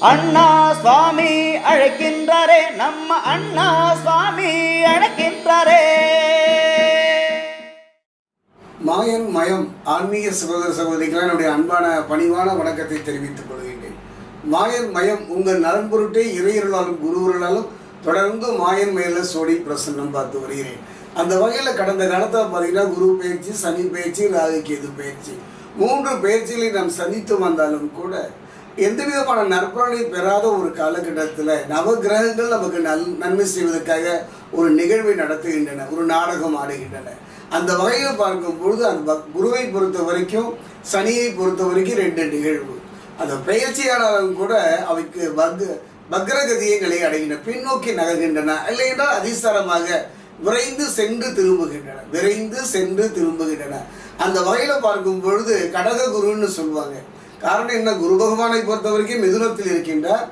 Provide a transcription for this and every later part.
அண்ணா சுவாமி அழைக்கின்றாரே நம்ம அண்ணா சுவாமி அழைக்கின்றாரே. மாயன் மயம் ஆன்மீக சகோதர சகோதரிகளை என்னுடைய அன்பான பணிவான வணக்கத்தை தெரிவித்துக் கொள்கின்றேன். மாயன் மயம் உங்கள் நலன் பொருட்டே இறையர்களாலும் குருவர்களாலும் தொடர்ந்து மாயன் மயில சோடி பிரசன்னம் பார்த்து வருகிறேன். அந்த வகையில் கடந்த காலத்தில் பார்த்தீங்கன்னா குரு பயிற்சி சனி பயிற்சி ராகு கேது பயிற்சி. மூன்று பயிற்சிகளை நாம் சந்தித்து வந்தாலும் கூட எந்த விதமான நற்பலனையும் பெறாத ஒரு காலகட்டத்தில் நவகிரகங்கள் நமக்கு நல் நன்மை செய்வதற்காக ஒரு நிகழ்வை நடத்துகின்றன ஒரு நாடகம் ஆடுகின்றன. அந்த வகையில் பார்க்கும் பொழுது அந்த பக்- குருவை பொறுத்த வரைக்கும் சனியை பொறுத்த வரைக்கும் ரெண்டு நிகழ்வு. அந்த பெயர்ச்சியாளரும் கூட அவைக்கு பக் பக்ரகதியங்களை அடைகின்றன பின்னோக்கி நகர்கின்றன. இல்லை என்றால் அதிசாரமாக விரைந்து சென்று திரும்புகின்றன விரைந்து சென்று திரும்புகின்றன. அந்த வகையில் பார்க்கும் பொழுது கடக குருன்னு சொல்லுவாங்க. காரணம் என்ன? குரு பகவானை பொறுத்த வரைக்கும் மிதுனத்தில் இருக்கின்றார்.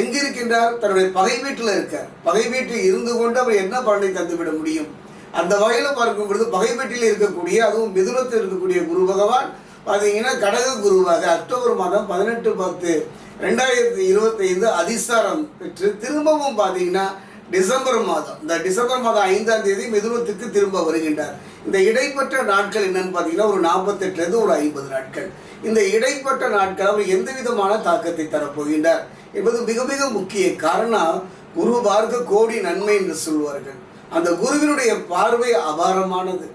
எங்க இருக்கின்றார்? தன்னுடைய பகை வீட்டில் இருக்கார். பகை வீட்டில் இருந்து கொண்டு அவர் என்ன பலனை தந்துவிட முடியும்? அந்த வகையில் பார்க்கும் பொழுது பகை வீட்டில் இருக்கக்கூடிய அதுவும் மிதுனத்தில் இருக்கக்கூடிய குரு பகவான் பார்த்தீங்கன்னா கடக குருவாக அக்டோபர் மாதம் பதினெட்டு பத்து ரெண்டாயிரத்தி இருபத்தைந்து அதிசாரம் பெற்று திரும்பவும் பார்த்தீங்கன்னா டிசம்பர் மாதம். இந்த டிசம்பர் மாதம் ஐந்தாம் தேதி மிதுனத்துக்கு திரும்ப வருகின்றார். இந்த இடைப்பட்ட நாட்கள் என்னன்னு பார்த்தீங்கன்னா ஒரு நாற்பத்தெட்டுலேருந்து ஒரு ஐம்பது நாட்கள். இந்த இடைப்பட்ட நாட்கள் அவர் எந்த விதமான தாக்கத்தை தரப்போகின்றார் என்பது மிக மிக முக்கிய காரணம் குரு பார்க்க கோடி நன்மை என்று சொல்வார்கள். அந்த குருவினுடைய பார்வை அபாரமானது.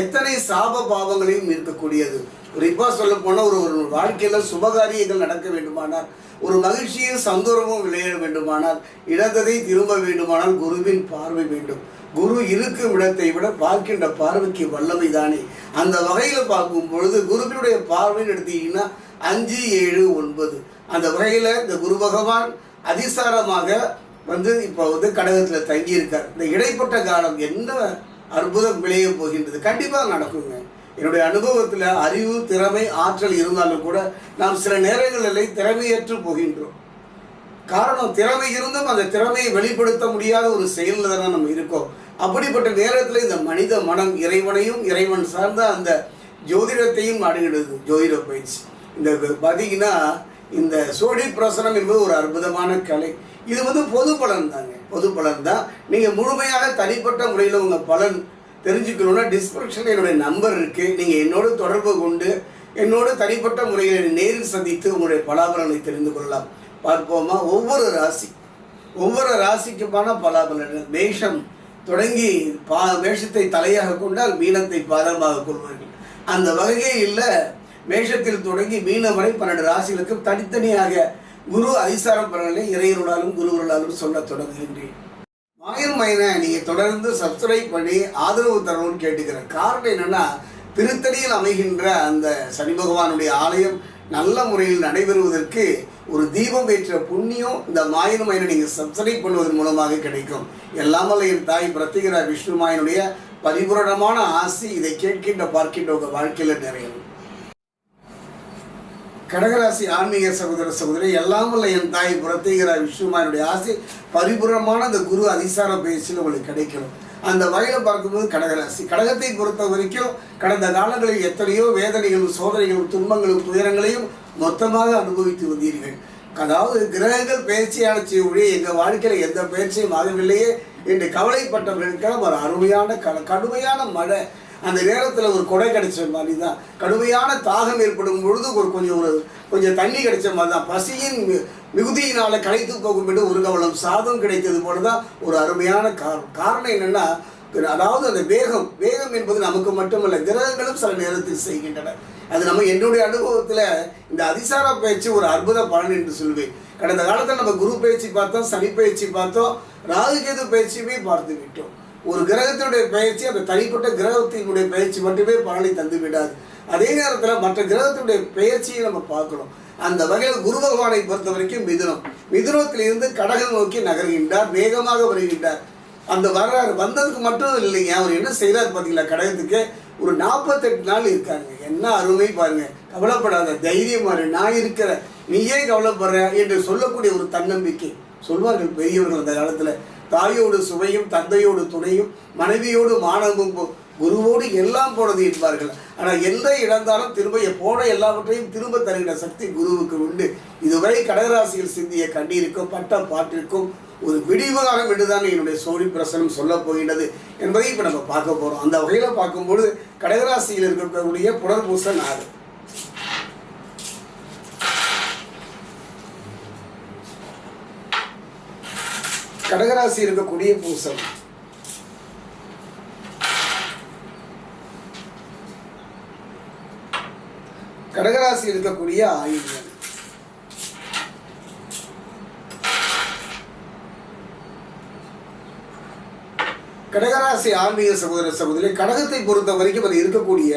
எத்தனை சாப பாவங்களையும் இருக்கக்கூடியது குறிப்பா சொல்ல போனால் ஒரு ஒரு வாழ்க்கையில் சுபகாரியங்கள் நடக்க வேண்டுமானால் ஒரு மகிழ்ச்சியும் சந்தோஷமும் விளையாட வேண்டுமானால் இழந்ததை திரும்ப வேண்டுமானால் குருவின் பார்வை வேண்டும். குரு இருக்கும் இடத்தை விட பார்க்கின்ற பார்வைக்கு வல்லமை தானே. அந்த வகையில் பார்க்கும் பொழுது குருவினுடைய பார்வைன்னு எடுத்தீங்கன்னா அஞ்சு ஏழு ஒன்பது. அந்த வகையில் இந்த குரு பகவான் அதிசாரமாக வந்து இப்போ வந்து கடகத்தில் தங்கியிருக்கார். இந்த இடைப்பட்ட காலம் என்ன அற்புதம் விளைய போகின்றது? கண்டிப்பாக நடக்குங்க. என்னுடைய அனுபவத்தில் அறிவு திறமை ஆற்றல் இருந்தாலும் கூட நாம் சில நேரங்களில் திறமையற்று போகின்றோம். காரணம் திறமை இருந்தும் அந்த திறமையை வெளிப்படுத்த முடியாத ஒரு செயலில் தானே நம்ம இருக்கோம். அப்படிப்பட்ட நேரத்தில் இந்த மனித மனம் இறைவனையும் இறைவன் சார்ந்த அந்த ஜோதிடத்தையும் அணுகிடுது ஜோதிட பயிற்சி. இந்த பார்த்தீங்கன்னா இந்த சோழி பிரசனம் என்பது ஒரு அற்புதமான கலை. இது வந்து பொது பலன் தாங்க. பொது பலன் தான். நீங்கள் முழுமையாக தனிப்பட்ட முறையில் உங்கள் பலன் தெரிஞ்சுக்கணுன்னா டிஸ்கிரிப்ஷனில் என்னுடைய நம்பர் இருக்குது நீங்கள் என்னோடு தொடர்பு கொண்டு என்னோடு தனிப்பட்ட முறையில் நேரில் சந்தித்து உங்களுடைய பலாபலனை தெரிந்து கொள்ளலாம். பார்ப்போமா ஒவ்வொரு ராசி ஒவ்வொரு ராசிக்குமான பலாபலன் மேஷம் தொடங்கி பா மேஷத்தை தலையாக கொண்டால் மீனத்தை பாதமாக கொள்வார்கள். அந்த வகையில் மேஷத்தில் தொடங்கி மீனம் வரை பன்னெண்டு ராசிகளுக்கும் தனித்தனியாக குரு அதிசாரம் பலனை இறையருளாலும் குருவர்களாலும் சொல்லத் தொடங்குகின்றேன். மாயன் மயனை நீங்கள் தொடர்ந்து சப்ஸ்கிரைப் பண்ணி ஆதரவு தரணும்னு கேட்டுக்கிறேன் காரணம் என்னென்னா திருத்தணியில் அமைகின்ற அந்த சனி பகவானுடைய ஆலயம் நல்ல முறையில் நடைபெறுவதற்கு ஒரு தீபம் ஏற்ற புண்ணியம் இந்த மாயன் மயனை நீங்கள் சப்ஸ்கிரைப் பண்ணுவதன் மூலமாக கிடைக்கும். எல்லாமல்ல என் தாய் பிரத்திகரா விஷ்ணு மாயனுடைய பரிபூரணமான ஆசி இதை கேட்கின்ற பார்க்கின்ற உங்கள் வாழ்க்கையில் நிறையும் கடகராசி ஆன்மீக சகோதர சகோதரி எல்லாம் உள்ள என் தாய் புறத்தைங்கிற விஷ்ணுமாயனுடைய ஆசை பரிபூர்ணமான அந்த குரு அதிசார பயிற்சியில் உங்களுக்கு கிடைக்கணும். அந்த வகையில் பார்க்கும்போது கடகராசி. கடகத்தை பொறுத்த வரைக்கும் கடந்த காலங்களில் எத்தனையோ வேதனைகளும் சோதனைகளும் துன்பங்களும் துயரங்களையும் மொத்தமாக அனுபவித்து வந்தீர்கள். அதாவது கிரகங்கள் பயிற்சியான செய்யக்கூடிய எங்கள் வாழ்க்கையில் எந்த பயிற்சியும் ஆகவில்லையே என்று கவலைப்பட்டவர்களுக்கெல்லாம் ஒரு அருமையான க கடுமையான மழை அந்த நேரத்தில் ஒரு கொடை கிடைச்ச மாதிரி தான் கடுமையான தாகம் ஏற்படும் பொழுது ஒரு கொஞ்சம் ஒரு கொஞ்சம் தண்ணி கிடைச்ச மாதிரி தான் பசியின் மிகுதியினால் களைத்து போகும் என்று ஒரு கவலம் சாதம் கிடைத்தது போல தான் ஒரு அருமையான காரணம். காரணம் என்னென்னா அதாவது அந்த வேகம் வேகம் என்பது நமக்கு மட்டுமல்ல கிரகங்களும் சில நேரத்தில் செய்கின்றன. அது நம்ம என்னுடைய அனுபவத்தில் இந்த அதிசார பயிற்சி ஒரு அற்புத பலன் என்று சொல்லுவேன் கடந்த காலத்தில் நம்ம குரு பயிற்சி பார்த்தோம் சனி பயிற்சி பார்த்தோம் ராகுகேது பயிற்சியுமே பார்த்து விட்டோம். ஒரு கிரகத்தினுடைய பயிற்சி அந்த தனிப்பட்ட கிரகத்தினுடைய பயிற்சி மட்டுமே பலனை தந்து விடாது. அதே நேரத்தில் மற்ற கிரகத்தினுடைய பயிற்சியை நம்ம பார்க்கணும். அந்த வகையில் குரு பகவானை பொறுத்த வரைக்கும் மிதுனம். மிதுனத்திலிருந்து கடகம் நோக்கி நகர்கின்றார் வேகமாக வருகின்றார். அந்த வர்றாரு வந்ததுக்கு மட்டும் இல்லைங்க. அவர் என்ன செய்கிறார் பார்த்தீங்களா கடகத்துக்கு? ஒரு நாற்பத்தெட்டு நாள் இருக்காங்க என்ன அருமை பாருங்க. கவலைப்படாத தைரியமாக நான் இருக்கிற நீயே கவலைப்படுற என்று சொல்லக்கூடிய ஒரு தன்னம்பிக்கை. சொல்வார்கள் பெரியவர்கள் அந்த காலத்தில். தாயோடு சுவையும் தந்தையோடு துணையும் மனைவியோடு மானமும் குருவோடு எல்லாம் போனது என்பார்கள். ஆனால் எந்த இழந்தாலும் திரும்ப போன எல்லாவற்றையும் திரும்ப தருகிற சக்தி குருவுக்கு உண்டு. இதுவரை கடகராசியில் சிந்திய கண்ணீருக்கும் பட்ட பாட்டிற்கும் ஒரு விடிவு காலம் என்றுதான் என்னுடைய சோழி பிரசனம் சொல்ல போகின்றது என்பதை இப்போ நம்ம பார்க்க போகிறோம் அந்த வகையில் பார்க்கும்பொழுது கடகராசியில் இருக்கக்கூடிய புனர்பூச நாடு கடகராசி இருக்கக்கூடிய பூசம். கடகராசி இருக்கக்கூடிய ஆயுதம். கடகராசி ஆன்மீக சகோதர சகோதரி கடகத்தை பொறுத்த வரைக்கும் அது இருக்கக்கூடிய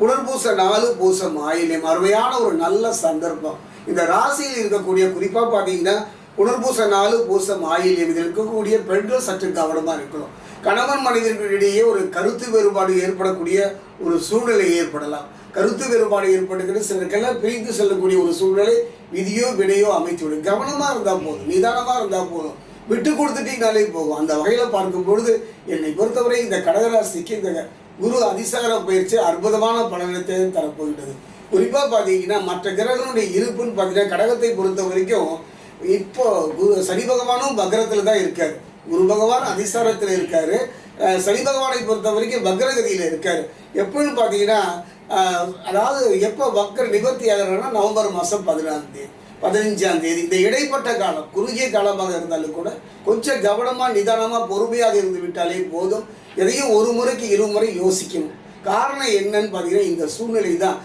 புனர்பூச நாலு பூசம் ஆயில்யம். அருமையான ஒரு நல்ல சந்தர்ப்பம். இந்த ராசியில் இருக்கக்கூடிய குறிப்பாக பார்த்தீங்கன்னா புனர்பூச நாலு பூசம் ஆயில்யம் இதில் இருக்கக்கூடிய பெண்கள் சற்று கவனமாக இருக்கணும். கணவன் மனிதர்களிடையே ஒரு கருத்து வேறுபாடு ஏற்படக்கூடிய ஒரு சூழ்நிலை ஏற்படலாம். கருத்து வேறுபாடு ஏற்படுகிறது சிலருக்கெல்லாம் பிரிந்து செல்லக்கூடிய ஒரு சூழ்நிலை விதியோ வினையோ அமைத்துவிடும் கவனமாக இருந்தால் போதும் நிதானமாக இருந்தால் போதும். விட்டு கொடுத்துட்டீங்கனாலே போகும் அந்த வகையில் பார்க்கும் பொழுது என்னை பொறுத்தவரை இந்த கடகராசிக்கு இந்த குரு அதிசார பயிற்சி அற்புதமான பலனத்தை தரப்போகின்றது. குறிப்பாக பார்த்தீங்கன்னா மற்ற கிரகங்களுடைய இருப்புன்னு பார்த்தீங்கன்னா கடகத்தை பொறுத்த வரைக்கும் இப்போ குரு சனி பகவானும் பக்ரத்தில் தான் இருக்கார். குரு பகவான் அதிசாரத்தில் இருக்கார். சனி பகவானை பொறுத்த வரைக்கும் பக்ரகதியில் இருக்கார். எப்போன்னு பார்த்தீங்கன்னா அதாவது எப்போ பக்ர நிவர்த்தி ஆகிறாருன்னா நவம்பர் மாதம் பதினாறாம் தேதி பதினஞ்சாம் தேதி. இந்த இடைப்பட்ட காலம் குறுகிய காலமாக இருந்தாலும் கூட கொஞ்சம் கவனமாக நிதானமாக பொறுமையாக இருந்து விட்டாலே போதும். எதையும் ஒரு முறைக்கு இருமுறை யோசிக்கணும். காரணம் என்னன்னு பார்த்தீங்கன்னா இந்த சூழ்நிலை தான்.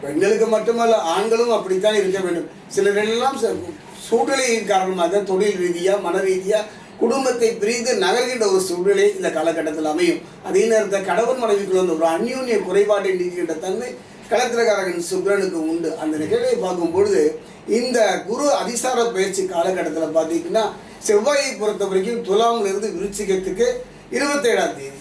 பெண்களுக்கு மட்டுமல்ல ஆண்களும் அப்படித்தான் இருக்க வேண்டும். சிலரெல்லாம் ச- சூழ்நிலையின் காரணமாக தொழில் ரீதியாக மன ரீதியாக குடும்பத்தை பிரிந்து நகர்கின்ற ஒரு சூழ்நிலை இந்த காலகட்டத்தில் அமையும். அதே நேரத்தில் கணவன் மனைவிக்குள்ள வந்து ஒரு அந்யூன்ய குறைபாட்டை நீக்கின்ற தன்மை கலத்திரகாரகன் சுக்ரனுக்கு உண்டு. அந்த நிகழ்வை பார்க்கும் பொழுது இந்த குரு அதிசார பயிற்சி காலகட்டத்தில் பார்த்தீங்கன்னா செவ்வாயை பொறுத்த வரைக்கும் துலாமிலிருந்து விருச்சிகத்துக்கு இருபத்தேழாம் தேதி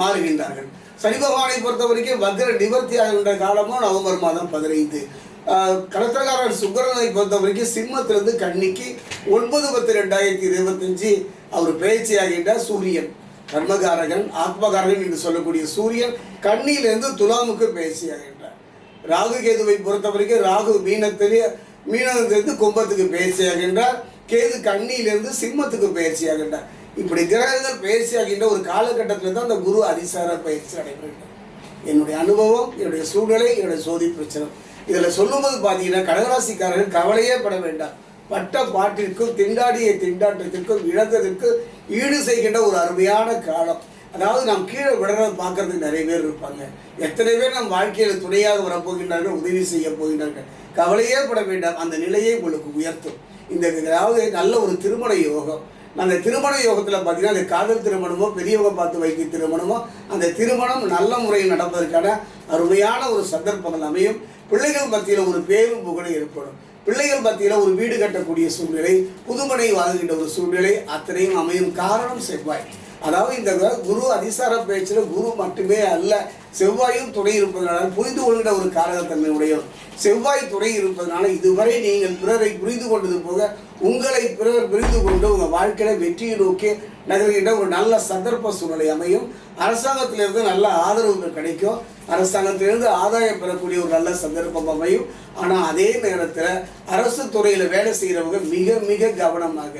மாறுகின்றார்கள். சனி பகவானை பொறுத்த வரைக்கும் வக்ர நிவர்த்தி ஆகின்ற காலமும் நவம்பர் மாதம் பதினைந்து. கடத்தக்காரர் சுக்கரனை பொறுத்த வரைக்கும் சிம்மத்திலிருந்து கன்னிக்கு ஒன்பது பத்து ரெண்டாயிரத்தி இருபத்தஞ்சு அவர் பயிற்சி ஆகின்றார் சூரியன். கர்மகாரகன் ஆத்மகாரகன் என்று சொல்லக்கூடிய சூரியன் கண்ணியிலிருந்து துலாமுக்கு பயிற்சி ஆகின்றார் ராகு கேதுவை பொறுத்த வரைக்கும் ராகு மீனத்திலே மீனத்திலிருந்து கும்பத்துக்கு பயிற்சி ஆகின்றார் கேது கண்ணியிலிருந்து சிம்மத்துக்கு பயிற்சி ஆகின்றார் இப்படி கிரகங்கள் பயிற்சியாகின்ற ஒரு காலகட்டத்தில் தான் அந்த குரு அதிசார பயிற்சி நடைபெறுகிறது. என்னுடைய அனுபவம் என்னுடைய சூழ்நிலை என்னுடைய சோதி பிரச்சனை இதில் சொல்லும்போது பார்த்தீங்கன்னா கடகராசிக்காரர்கள் கவலையே பட வேண்டாம். பட்ட பாட்டிற்கும் திண்டாடிய திண்டாட்டத்திற்கும் இழந்ததற்கு ஈடு செய்கின்ற ஒரு அருமையான காலம். அதாவது நாம் கீழே விடுறத பார்க்கறதுக்கு நிறைய பேர் இருப்பாங்க. எத்தனை பேர் நம் வாழ்க்கையில் துணையாக வரப்போகின்றார்கள் உதவி செய்ய போகின்றார்கள். கவலையே பட வேண்டாம். அந்த நிலையை உங்களுக்கு உயர்த்தும். இந்த அதாவது நல்ல ஒரு திருமண யோகம். அந்த திருமண யோகத்தில் பார்த்தீங்கன்னா அந்த காதல் திருமணமோ பெரியவங்க பார்த்து வைக்கும் திருமணமோ அந்த திருமணம் நல்ல முறையில் நடப்பதற்கான அருமையான ஒரு சந்தர்ப்பங்கள் அமையும். பிள்ளைகள் மத்தியில் ஒரு பேரும் புகழும் ஏற்படும். பிள்ளைகள் மத்தியில் ஒரு வீடு கட்டக்கூடிய சூழ்நிலை புதுமனை வாழ்கின்ற ஒரு சூழ்நிலை அத்தனையும் அமையும் காரணம் செவ்வாய். அதாவது இந்த குரு அதிசார பேச்சில் குரு மட்டுமே அல்ல செவ்வாயும் துணை இருப்பதனால புரிந்து கொள்கிற ஒரு காரகத்தன்மை உடையவர். செவ்வாய் துணை இருப்பதனால இதுவரை நீங்கள் பிறரை புரிந்து கொண்டது போக உங்களை பிறர் புரிந்து கொண்டு உங்கள் வாழ்க்கையில வெற்றியை நோக்கி நகர்கின்ற ஒரு நல்ல சந்தர்ப்ப சூழ்நிலை அமையும். அரசாங்கத்திலிருந்து நல்ல ஆதரவு கிடைக்கும். அரசாங்கத்திலிருந்து ஆதாயம் பெறக்கூடிய ஒரு நல்ல சந்தர்ப்பம் அமையும். ஆனால் அதே நேரத்தில் அரசு துறையில் வேலை செய்கிறவங்க மிக மிக கவனமாக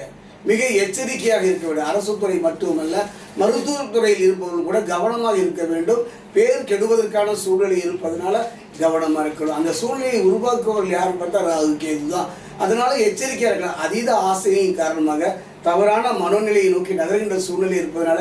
மிக எச்சரிக்கையாக இருக்க வேண்டும். அரசு துறை மட்டுமல்ல மருத்துவத்துறையில் இருப்பவர்கள் கூட கவனமாக இருக்க வேண்டும். பேர் கெடுவதற்கான சூழ்நிலை இருப்பதனால கவனமாக இருக்கணும். அந்த சூழ்நிலையை உருவாக்குவர்கள் யாரும் பார்த்தா ராகு கேது தான். அதனால எச்சரிக்கையாக இருக்கலாம் அதீத ஆசையின் காரணமாக தவறான மனோநிலையை நோக்கி நகர்கின்ற சூழ்நிலை இருப்பதனால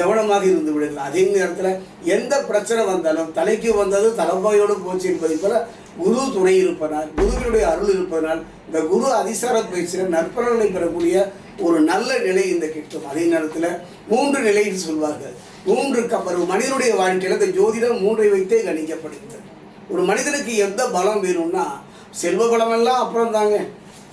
கவனமாக இருந்து விடலாம் அதே நேரத்தில் எந்த பிரச்சனை வந்தாலும் தலைக்கு வந்தது தலைப்பாயோடு போச்சு என்பதை போல குரு துணை இருப்பதனால் குருவினுடைய அருள் இருப்பதனால் இந்த குரு அதிசார பயிற்சியில் நற்பலனை பெறக்கூடிய ஒரு நல்ல நிலை இந்த கிட்டும். அதே நேரத்தில் மூன்று நிலைன்னு சொல்வார்கள். மூன்று கப்பர் மனிதனுடைய வாழ்க்கையில் இந்த ஜோதிடம் மூன்றை வைத்தே கணிக்கப்படுகிறது. ஒரு மனிதனுக்கு எந்த பலம் வேணும்னா செல்வ பலம் எல்லாம் அப்புறம் தாங்க.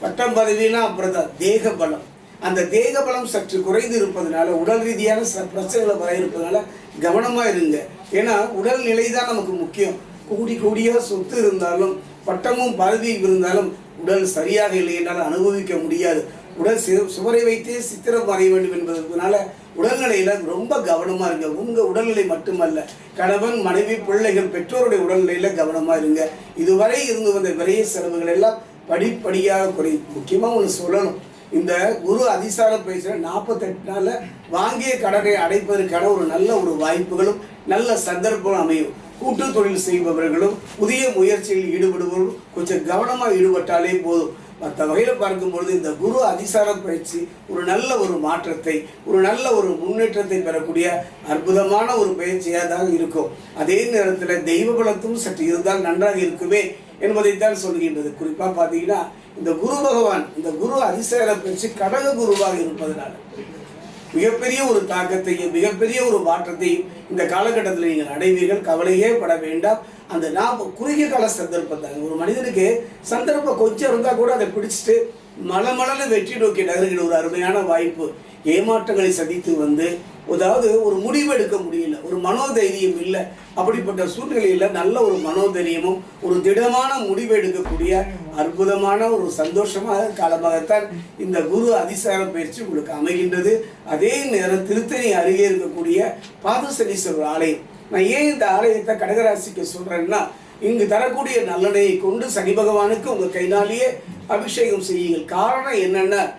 பட்டம் பதவியெல்லாம் அப்புறம் தான். தேக பலம். அந்த தேக பலம் சற்று குறைந்து இருப்பதனால உடல் ரீதியான ச பிரச்சனைகளை வர இருப்பதனால கவனமாக இருங்க. ஏன்னா உடல் நிலை தான் நமக்கு முக்கியம். கூடி கூடிய சொத்து இருந்தாலும் பட்டமும் பதவியும் இருந்தாலும் உடல் சரியாக இல்லை என்றால் அனுபவிக்க முடியாது. உடல் சி சுவரை வைத்தே சித்திரம் வரைய வேண்டும் என்பதற்குனால உடல்நிலையில ரொம்ப கவனமா இருங்க. உங்க உடல்நிலை மட்டுமல்ல கணவன் மனைவி பிள்ளைகள் பெற்றோருடைய உடல்நிலையில கவனமா இருங்க. இதுவரை இருந்து வந்த விரைய செலவுகள் எல்லாம் படிப்படியாக குறையும். முக்கியமா ஒன்று சொல்லணும். இந்த குரு அதிசார பயிற்சியில் நாற்பத்தெட்டு நாளில் வாங்கிய கடனை அடைப்பதற்கான ஒரு நல்ல ஒரு வாய்ப்புகளும் நல்ல சந்தர்ப்பம் அமையும். கூட்டு தொழில் செய்பவர்களும் புதிய முயற்சியில் ஈடுபடுபவர்களும் கொஞ்சம் கவனமாக ஈடுபட்டாலே போதும். மற்ற வகையில் பார்க்கும்பொழுது இந்த குரு அதிசார பயிற்சி ஒரு நல்ல ஒரு மாற்றத்தை ஒரு நல்ல ஒரு முன்னேற்றத்தை பெறக்கூடிய அற்புதமான ஒரு பயிற்சியாக தான் இருக்கும். அதே நேரத்தில் தெய்வ பலத்தும் சற்று இருந்தால் நன்றாக இருக்குமே என்பதைத்தான் சொல்கின்றது. குறிப்பாக பார்த்தீங்கன்னா இந்த குரு பகவான் இந்த குரு அதிசார பயிற்சி கடக குருவாக இருப்பதனால மிகப்பெரிய ஒரு தாக்கத்தையும் மிகப்பெரிய ஒரு மாற்றத்தையும் இந்த காலகட்டத்தில் நீங்கள் அடைவீர்கள். கவலையே பட வேண்டாம். அந்த நாம் குறுகிய கால சந்தர்ப்பம் தாங்க ஒரு மனிதனுக்கு சந்தர்ப்பம் கொஞ்சம் இருந்தால் கூட அதை பிடிச்சிட்டு மலமலன்னு வெற்றி நோக்கி நகருகிற ஒரு அருமையான வாய்ப்பு ஏமாற்றங்களை சந்தித்து வந்து அதாவது ஒரு முடிவு எடுக்க முடியல ஒரு மனோதைரியம் இல்லை அப்படிப்பட்ட சூழ்நிலையில் நல்ல ஒரு மனோதைரியமும் ஒரு திடமான முடிவு எடுக்கக்கூடிய அற்புதமான ஒரு சந்தோஷமாக காலமாகத்தான் இந்த குரு அதிசார பயிற்சி உங்களுக்கு அமைகின்றது. அதே நேரம் திருத்தணி அருகே இருக்கக்கூடிய பாதசனீஸ்வரர் ஆலயம் நான் ஏன் இந்த ஆலயத்தை கடகராசிக்கு சொல்றேன்னா இங்கு தரக்கூடிய நல்லடையை கொண்டு சனி பகவானுக்கு உங்க கைனாலேயே அபிஷேகம் செய்யுங்கள். காரணம் என்னன்னா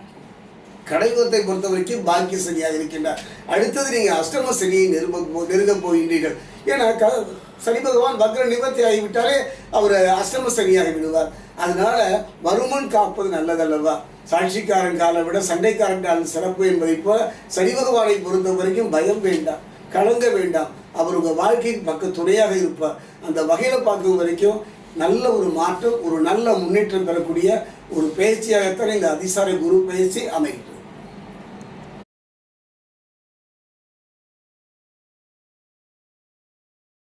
கடைவத்தை பொறுத்த வரைக்கும் பாக்கிய சனியாக இருக்கின்றார். அடுத்தது நீங்கள் அஷ்டம சனியை நிருப போ- போகின்றீர்கள். ஏன்னா க சனி பகவான் பக்ர நிவர்த்தி ஆகிவிட்டாலே அவர் அஷ்டம சனியாகி விடுவார். அதனால வருமன் காப்பது நல்லதல்லவா? சாட்சிக்காரன் காலை விட சண்டைக்காரன் காலம் சிறப்பு என்பதை போல சனி பகவானை பொறுத்த வரைக்கும் பயம் வேண்டாம். கலங்க வேண்டாம். அவர் உங்கள் வாழ்க்கைக்கு பக்க துணையாக இருப்பார். அந்த வகையில் பார்க்கும் வரைக்கும் நல்ல ஒரு மாற்றம் ஒரு நல்ல முன்னேற்றம் பெறக்கூடிய ஒரு பயிற்சியாகத்தான் இந்த அதிசார குரு பயிற்சி அமையும்.